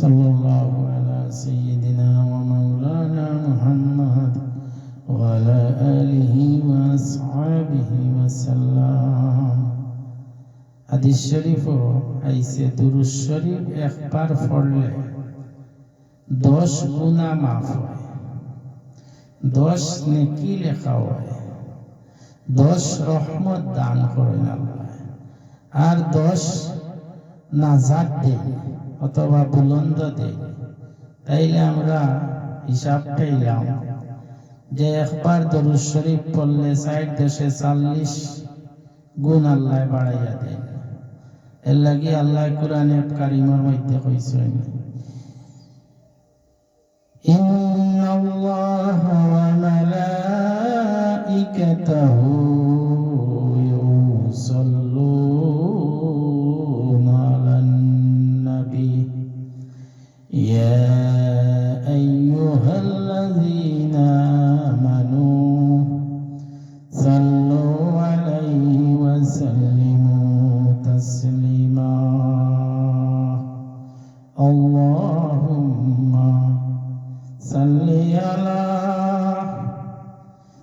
صلى الله على سيدنا ومولانا محمد وعلى آله وأصحابه وسلم হাদিস শরীফও আইসে দুরুজ শরীফ একবার পড়লে দশ গুণা মাফ হয় দশ নেকি লেখা হয় দশ রহমত দান করেন আল্লাহ আর দশ নাজাদ দেন অথবা বুলন্দ দেন তাইলে আমরা হিসাব পেলাম যে একবার দরুদ শরীফ পড়লে ষাট দেশে চাল্লিশ গুণ আল্লাহ বাড়াইয়া দেয় এর লাগি আল্লাহ কোরআনে কারিমার মধ্যে কইছেন إن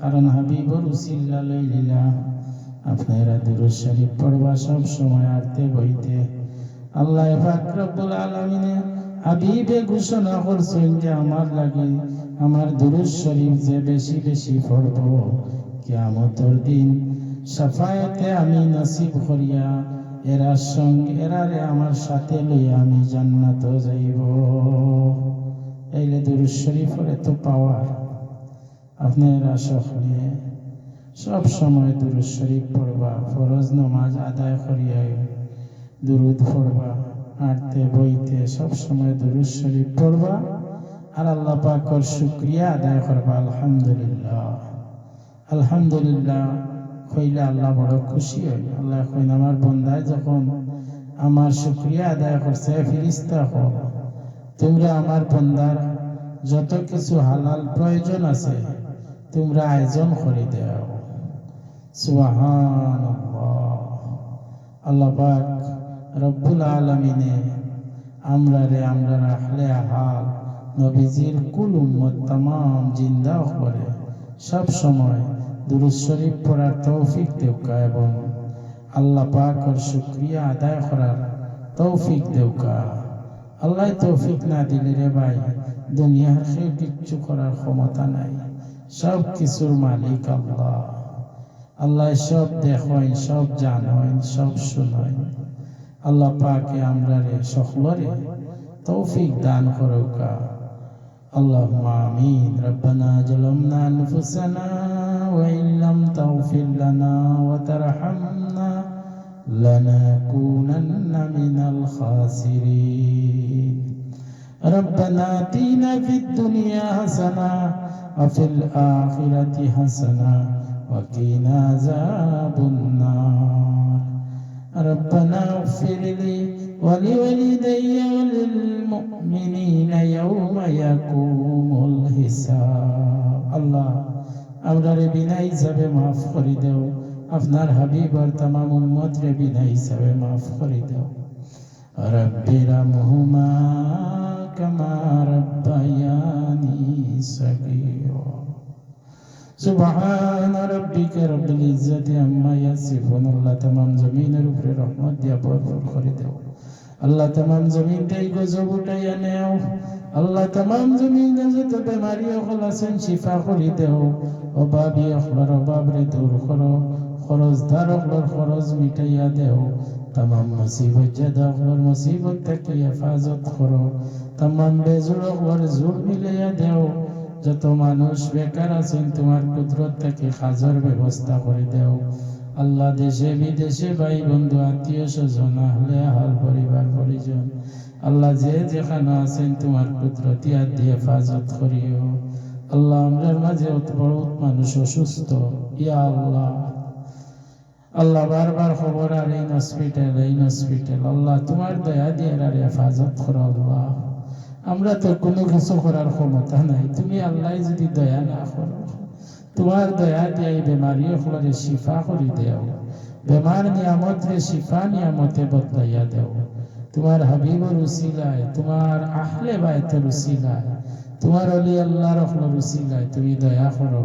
কারণ হাবিবর উসিল্লা লইলিলা, আপনারা দুরুদ শরীফ পড়বা সব সময় আরতে বইতে। আল্লাহ পাক রব্বুল আলামিনে হাবিবে ঘোষণা করছেন যে আমার লাগে আমার দুরুদ শরীফ যে বেশি বেশি পড়ব, কিয়ামতের দিন সাফায়াতে আমি নসিব করিয়া এরার সঙ্গে, এরারে আমার সাথে লইয়া আমি জান্নাত যাইব। এইলে দুরুদ শরীফের এত পাওয়ার। আপনারা সকলে সব সময় দুরুদ শরীফ পড়বা, ফরজ নমাজ আদায় করিয়া দুরুদ পড়বা, হাঁটতে, বইতে সব সময় দুরুদ শরীফ পড়বা আর আল্লাহ পাকর শুক্রিয়া আদায় করবা, আলহামদুলিল্লাহ। আলহামদুলিল্লাহ কইলে আল্লাহ বড় খুশি হয় আল্লাহ কইন, আমার বন্ধায় যখন আমার শুক্রিয়া আদায় করছে, ফিরিস্তা হল তোমরা আমার বন্দার যত কিছু হালাল প্রয়োজন আছে তোমরা আয়োজন করে দেও। সুবহান আল্লাহ পাক রব্বুল আলমিনে আমরা রে আমরা রাখলে হাল, নবীজির কুল উম্মত তাম জিন্দা করে সব সময় দুরুদ শরীফ পড়ার তৌফিক দেউকা এবং আল্লাহ পাকর শুক্রিয়া আদায় করার তৌফিক দেউকা। আল্লাহ তৌফিক না দিলে রে ভাই, দুনিয়ার সে কিচ্ছু করার ক্ষমতা নাই। সব কিছুর মালিক আল্লাহ আল্লাহ সব দেখেন সব জানেন সব শুনেন আল্লাহ পাকে আমরা রে সকলরে তৌফিক দান করুকা اللهم آمين ربنا ظلمنا أنفسنا وإن لم تغفر لنا وترحمنا لنكونن من الخاسرين ربنا آتنا في الدنيا حسنة وفي الآخرة حسنة وقنا عذاب النار ربنا اغفر لي ولوالدي وللمؤمنين يوم يقوم الحساب الله আমরা বিনা হিসাবে মাফ করে দেও আপনার হাবিব আর তামাম উম্মত রে বিনা হিসাবে মাফ করে দেও رب ارحمهما كما ربياني صغيرا. سبحان ربك رب العزة عما يصفون. الله تمام زمین উপরে রহমত দিয়া ভরপুর করে দাও। আল্লাহ জমিন জমিনটাই গজব উঠাইয়া নেও। আল্লাহ তমাম জমিনে যত বেমারি অকল আছেন শিফা করি দেও। অভাবী অকলর অভাব রে দূর করো। খরচ দার অকলর খরচ মিটাইয়া দেও। تمام مصیبت جدا اور مصیبت تک حفاظت کرو تمام বেজুড়ো ওর জোর মিলিয়ে দেও যত মানুষ বেকার আছেন তোমার কুদরত থেকে হাজার ব্যবস্থা করে দেও আল্লাহ দেশে বিদেশে ভাই বন্ধু আত্মীয় স্বজন আহলে আহার পরিবার পরিজন আল্লাহ যে যেখানে আছেন তোমার কুদরতি আদি হেফাজত করিও আল্লাহ আমরার মাঝে বড় মানুষ অসুস্থ ইয়া আল্লাহ আল্লাহ বারবার খবর আর এই হসপিটাল এই হসপিটাল আল্লাহ তোমার দয়া দিয়ে আর হেফাজত করো আল্লাহ। আমরা তো কোনো কিছু করার ক্ষমতা নাই। তুমি আল্লাহ যদি দয়া না করো, তোমার দয়া দিয়ে এই বেমারিও ফলে শিফা করে দেও। বেমার নিয়ামত রে শিফা নিয়ামতে বদলাইয়া দেও। তোমার হাবিবর উসিলায়, তোমার আহলে বাইতের উসিলায়, তোমার অলি আল্লাহর রহমর উসিলায় তুমি দয়া করো।